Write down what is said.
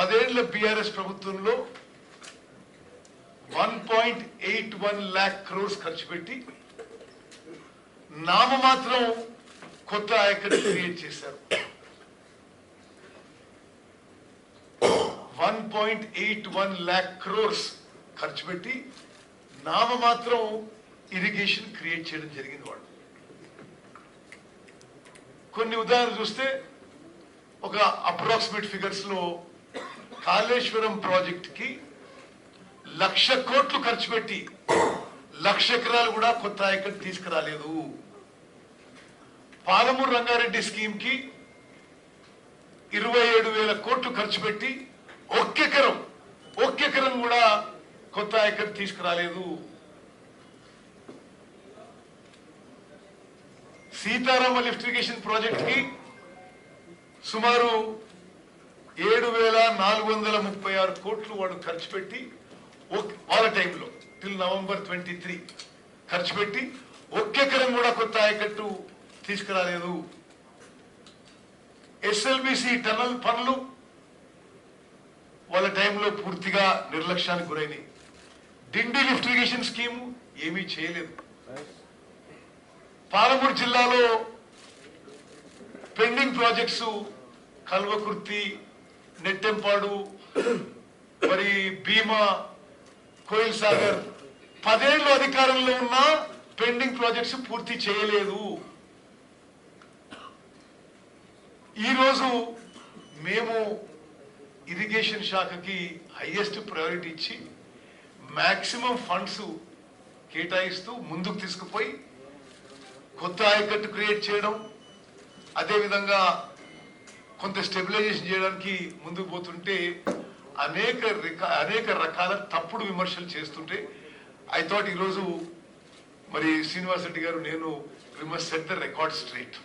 పదేళ్ళ బీఆర్ఎస్ ప్రభుత్వంలో one point eight one lakh crores ఖర్చు పెట్టి నామమాత్రం కొత్త ఆయకట్ క్రియేట్ చేశారు. One point eight one lakh crores ఖర్చు పెట్టి నామమాత్రం ఇరిగేషన్ క్రియేట్ చేయడం జరిగింది వాళ్ళు. కొన్ని ఉదాహరణలు చూస్తే ఒక అప్రాక్సిమేట్ ఫిగర్స్లో కాళేశ్వరం ప్రాజెక్ట్కి లక్ష కోట్లు ఖర్చు పెట్టి లక్ష ఎకరాలు కూడా కొత్త ఆయకట్టు తీసుకురాలేదు. పాలమూరు రంగారెడ్డి స్కీమ్కి ఇరవై ఏడు వేల కోట్లు ఖర్చు పెట్టి ఒక్కెకరం ఒక్కెకరం కూడా కొత్త ఆయకట్టు తీసుకురాలేదు. సీతారామ లిఫ్ట్ ఇరిగేషన్ ప్రాజెక్ట్కి సుమారు ఏడు వేల నాలుగు వందల ముప్పై ఆరు కోట్లు వాడు ఖర్చు పెట్టి వాళ్ళ టైంలో టిల్ నవంబర్ ట్వంటీ త్రీ ఖర్చు పెట్టి ఒక్కెకరం కూడా కొత్త ఆయకట్టు తీసుకురాలేదు. ఎస్ఎల్బిసి టనల్ పనులు వాళ్ళ టైంలో పూర్తిగా నిర్లక్ష్యానికి గురైనాయి. డిండి లిఫ్ట్ ఇరిగేషన్ స్కీము ఏమీ చేయలేదు. పాలమూరు జిల్లాలో పెండింగ్ ప్రాజెక్ట్స్ కల్వకుర్తి నెట్టెంపాడు మరి భీమా కోయిల్ సాగర్. పదేళ్ళు అధికారంలో ఉన్న పెండింగ్ ప్రాజెక్ట్స్ పూర్తి చేయలేదు. ఈరోజు మేము ఇరిగేషన్ శాఖకి హైయెస్ట్ ప్రయారిటీ ఇచ్చి మ్యాక్సిమం ఫండ్స్ కేటాయిస్తూ ముందుకు తీసుకుపోయి కొత్త ఆయకట్టు క్రియేట్ చేయడం అదేవిధంగా కొంత స్టెబిలైజేషన్ చేయడానికి ముందుకు పోతుంటే అనేక రిక- అనేక రకాల తప్పుడు విమర్శలు చేస్తుంటే ఐ థాట్ ఈరోజు మరి శ్రీనివాస్ రెడ్డి గారు నేను we must set the record straight